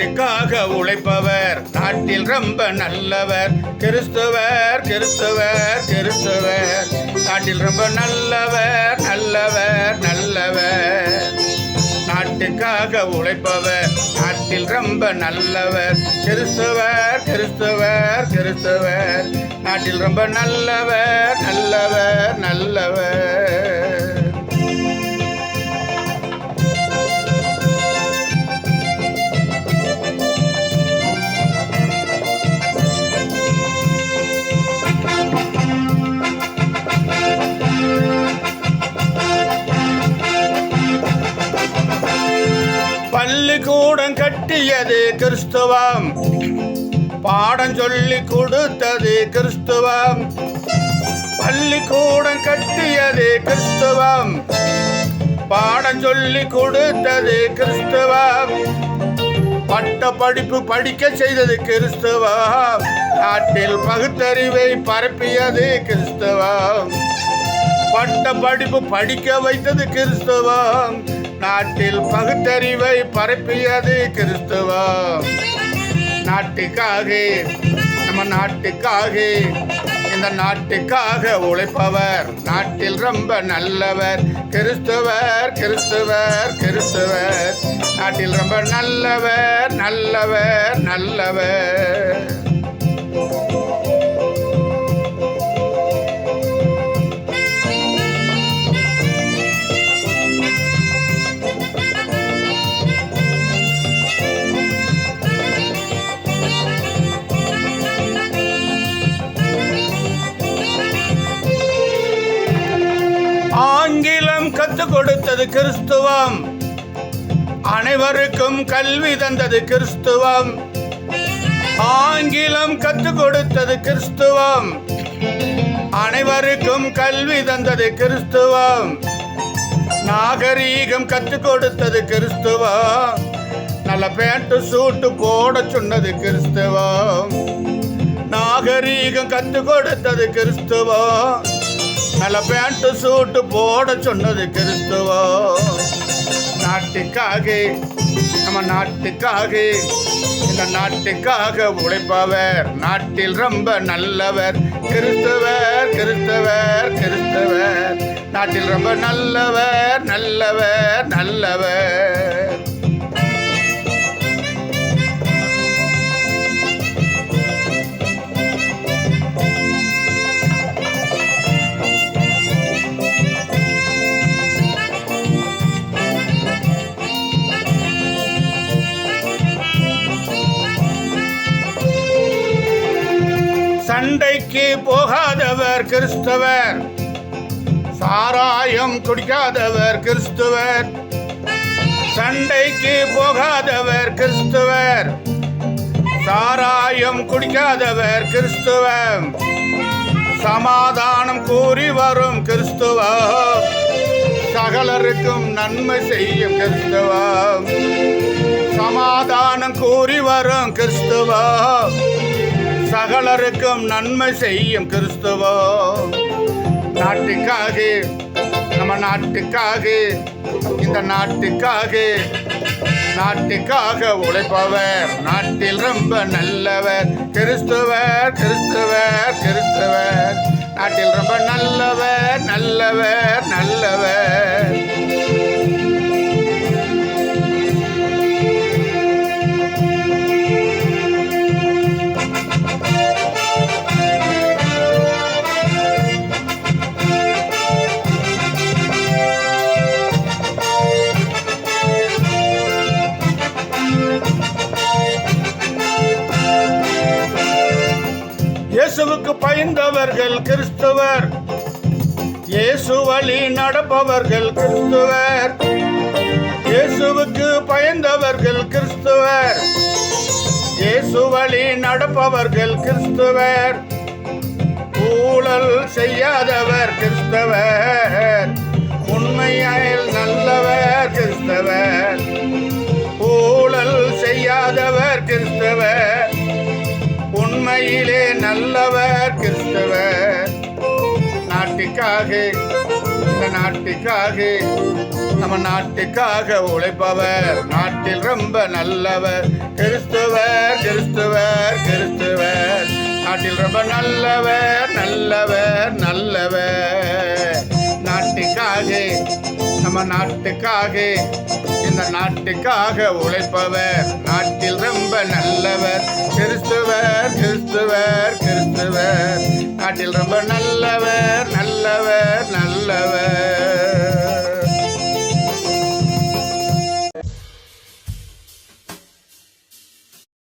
நாட்டுக்காக உழைப்பவர் நாட்டில் ரொம்ப நல்லவர். கிறிஸ்துவர் கிறிஸ்துவர் கிறிஸ்துவர். நாட்டில் ரொம்ப நல்லவர் நல்லவர் நல்லவர். நாட்டுக்காக உழைப்பவர் நாட்டில் ரொம்ப நல்லவர். கிறிஸ்துவர் கிறிஸ்துவர் கிறிஸ்துவர். நாட்டில் ரொம்ப நல்லவர் நல்லவர் நல்லவர். பள்ளிக்கூடம் கட்டியது கிறிஸ்துவம். பாடம் சொல்லி கொடுத்தது கிறிஸ்துவம். பள்ளிக்கூடம் கட்டியது கிறிஸ்துவம். பாடம் சொல்லி கொடுத்தது கிறிஸ்துவம். பட்ட படிப்பு படிக்க செய்தது கிறிஸ்துவம். நாட்டில் பகுத்தறிவை பரப்பியது கிறிஸ்துவம். பட்ட படிப்பு படிக்க வைத்தது கிறிஸ்துவம். நாட்டில் பகுத்தறிவை பரப்பியது கிறிஸ்துவம். நாட்டுக்காக நம்ம நாட்டுக்காக இந்த நாட்டுக்காக உழைப்பவர். நாட்டில் ரொம்ப நல்லவர் கிறிஸ்துவர் கிறிஸ்துவர் கிறிஸ்துவர். நாட்டில் ரொம்ப நல்லவர் நல்லவர் நல்லவர். ஆங்கிலம் கற்றுக் கொடுத்தது கிறிஸ்துவம். அனைவருக்கும் கல்வி தந்தது கிறிஸ்துவம். ஆங்கிலம் கற்றுக் கொடுத்தது கிறிஸ்துவம். அனைவருக்கும் கல்வி தந்தது கிறிஸ்துவம். நாகரீகம் கற்றுக் கொடுத்தது கிறிஸ்துவம். நல்ல பேண்ட் சூட்டு போட சொன்னது கிறிஸ்துவம். நாகரீகம் கற்றுக் கொடுத்தது கிறிஸ்துவம். நல்ல பேண்ட்டு சூட்டு போட சொன்னது கிறிஸ்துவம் நாட்டுக்காக நம்ம நாட்டுக்காக இந்த நாட்டுக்காக உழைப்பவர் நாட்டில் ரொம்ப நல்லவர். கிறிஸ்தவர் கிறிஸ்துவர் கிறிஸ்தவர். நாட்டில் ரொம்ப நல்லவர் நல்லவர் நல்லவர். சண்டைக்கு போகாதவர் கிறிஸ்தவர். சாராயம் குடிக்காதவர் கிறிஸ்துவர். சண்டைக்கு போகாதவர் கிறிஸ்துவர். சாராயம் குடிக்காதவர் கிறிஸ்துவம் சமாதானம் கூறி வரும் கிறிஸ்துவம் சகலருக்கும் நன்மை செய்யும் கிறிஸ்துவம் சமாதானம் கூறி வரும் கிறிஸ்துவம் சகலருக்கும் நன்மை செய்யும் கிறிஸ்துவோ. நாட்டுக்காக நம்ம நாட்டுக்காக இந்த நாட்டுக்காக நாட்டுக்காக உழைப்பவர் நாட்டில் ரொம்ப நல்லவர். கிறிஸ்துவர் கிறிஸ்துவர் கிறிஸ்துவர். நாட்டில் ரொம்ப நல்லவர் நல்லவர் நல்லவர். இயேசுவுக்கு பயந்தவர்கள் கிறிஸ்துவர். இயேசு வழி நடப்பவர்கள் கிறிஸ்துவர். இயேசுவுக்கு பயந்தவர்கள் கிறிஸ்துவர். இயேசு வழி நடப்பவர்கள் கிறிஸ்துவர். ஊழல் செய்யாதவர் கிறிஸ்தவர். உண்மையிலே நல்லவர் கிறிஸ்தவர் நாட்டுக்காக இந்த நாட்டுக்காக நம்ம நாட்டுக்காக உழைப்பவர். நாட்டில் ரொம்ப நல்லவர் கிறிஸ்துவர் கிறிஸ்துவர் கிறிஸ்துவர். நாட்டில் ரொம்ப நல்லவர் நல்லவர் நல்லவர். நாட்டுக்காக நம்ம நாட்டுக்காக. இந்த நாட்டுக்காக உழைப்பவர் நாட்டில் ரொம்ப நல்லவர் கிறிஸ்துவர் கிறிஸ்துவர் கிறிஸ்துவர். நாட்டில் ரொம்ப நல்லவர் நல்லவர் நல்லவர்.